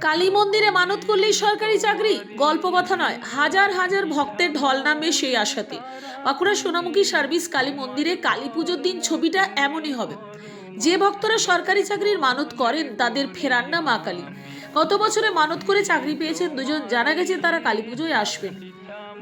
কালী মন্দিরে মানত করলেই সরকারি চাকরি? গল্প কথা নয়। হাজার হাজার ভক্তের ঢল নামবে সেই আশাতে। বাঁকুড়া সোনামুখী সার্ভিস কালী মন্দিরে কালী পুজোর দিন ছবিটা এমনই হবে। যে ভক্তরা সরকারি চাকরির মানত করেন, তাদের ফেরান না মা কালী। গত বছরে মানত করে চাকরি পেয়েছেন দুজন। জানা গেছে তারা কালী পুজোয় আসবেন।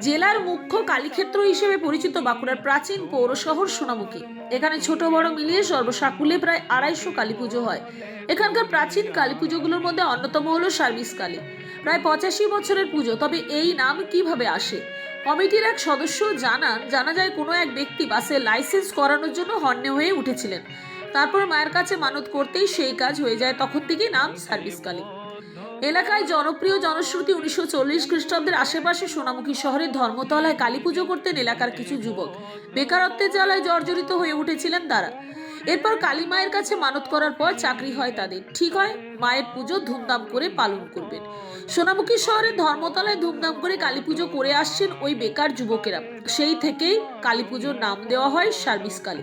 জেলার মুখ্য কালীক্ষেত্র হিসেবে পরিচিত বাঁকুড়ার প্রাচীন পৌর শহর সোনামুখী। এখানে ছোট বড় মিলিয়ে সর্বসাকুলে প্রায় আড়াইশো কালী পুজো হয়। এখানকার প্রাচীন কালী পুজোগুলোর মধ্যে অন্যতম হলো সার্ভিস কালী। প্রায় পঁচাশি বছরের পুজো, তবে এই নাম কীভাবে আসে? কমিটির এক সদস্য জানান, জানা যায় কোনো এক ব্যক্তি বাসে লাইসেন্স করানোর জন্য হন্যে হয়ে উঠেছিলেন। তারপর মায়ের কাছে মানত করতেই সেই কাজ হয়ে যায়, তখন থেকেই নাম সার্ভিস কালী। এলাকায় জনপ্রিয় জনশ্রুতি উনিশশো চল্লিশ খ্রিস্টাব্দের আশেপাশে সোনামুখী শহরের ধর্মতলায় কালী পুজো করতেন এলাকার কিছু যুবক। বেকারত্বের জ্বালায় জর্জরিত হয়ে উঠেছিলেন তারা। এরপর কালী মায়ের কাছে মানত করার পর চাকরি হয় তাদের। ঠিক হয়, মায়ের পুজো ধুমধাম করে পালন করবেন। সোনামুখী শহরের ধর্মতলায় ধুমধাম করে কালী পুজো করে আসছেন ওই বেকার যুবকেরা। সেই থেকেই কালী পুজোর নাম দেওয়া হয় সার্ভিস কালী।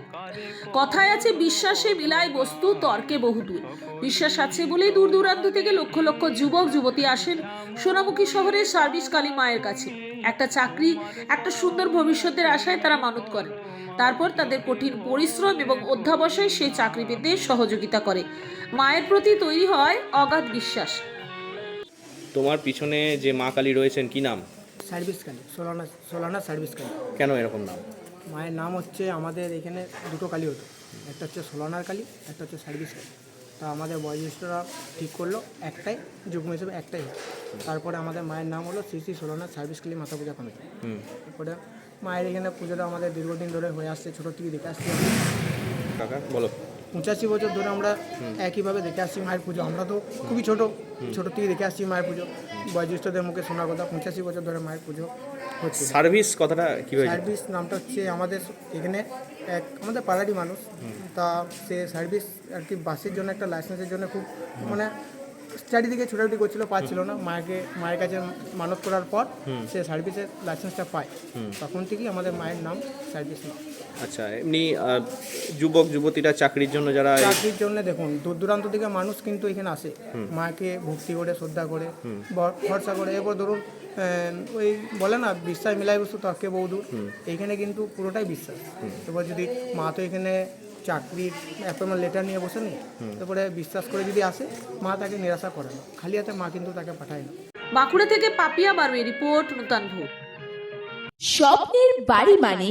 কথায় আছে, বিশ্বাসে মিলায় বস্তু, তর্কে বহুদূর। বিশ্বাস আছে বলেই দূর দূরান্ত থেকে লক্ষ লক্ষ যুবক, যুবতী আসেন সোনামুখী শহরের সার্ভিস কালী মায়ের কাছে। একটা চাকরি একটা সুন্দর ভবিষ্যতের আশায় তারা মানত করে। তারপর তাদের কঠিন পরিশ্রম এবং অধ্যাবসায় সেই চাকরি পেতে সহযোগিতা করে। মায়ের প্রতি তৈরি হয় অগাধ বিশ্বাস। তোমার পিছনে যে মা কালী রয়েছেন কি নাম? সার্ভিস কালী সোলানা সোলানা সার্ভিস কালী। কেন এরকম নাম? মায়ের নাম হচ্ছে আমাদের এখানে দুটো কালী হতো। একটা হচ্ছে সোলানার কালী একটা হচ্ছে সার্ভিস কালী। তা আমাদের বয়োজ্যেষ্ঠরা ঠিক করল একটাই যুগ্ম হিসেবে একটাই। হোক। তারপরে আমাদের মায়ের নাম হলো শ্রী শ্রী সোলনাথ সার্ভিস কালী মাতা পূজা কমিটি। তারপরে মায়ের এখানে পুজোটা আমাদের দীর্ঘদিন ধরে হয়ে আসছে ছোটো থেকে দেখে আসছি। কাকা বলো। পঁচাশি বছর ধরে আমরা একইভাবে দেখে আসছি মায়ের পুজো। আমরা তো খুবই ছোট ছোটো থেকে দেখে আসছি মায়ের পুজো। বয়োজ্যেষ্ঠদের মুখে শোনা কথা পঁচাশি বছর ধরে মায়ের পুজো। সার্ভিস কথাটা কীভাবে সার্ভিস নামটা হচ্ছে আমাদের এখানে এক আমাদের পাড়ারই মানুষ। তা সে সার্ভিস আর কি বাসের জন্য একটা লাইসেন্সের জন্য খুব মানে চারিদিকে ছোটাছুটি করছিল পাচ্ছিল না। মাকে মায়ের কাছে মানত করার পর সে সার্ভিসের লাইসেন্সটা পায়। তখন থেকেই আমাদের মায়ের নাম সার্ভিস নাম আচ্ছা এমনি যুবক যুবতীরা চাকরির জন্য যারা চাকরির জন্য দেখুন দূর দূরান্ত থেকে মানুষ কিন্তু এখানে আসে। মাকে ভক্তি করে শ্রদ্ধা করে ভরসা করে। এরপর ধরুন ওই বলে না বিশ্বাস মিলাই বস্তু তর্কে বহুদূর। এখানে কিন্তু পুরোটাই বিশ্বাস। এবার যদি মা তো এখানে চাকরির অ্যাপয়েন্টমেন্ট লেটার নিয়ে বসে নেই। তারপরে বিশ্বাস করে যদি আসে মা তাকে নিরাশা করে না। খালি হাতে মা কিন্তু তাকে পাঠায় না। বাঁকুড়া থেকে পাপিয়া বারুই রিপোর্ট নূতন ভোট। স্বপ্নের বাড়ি মানে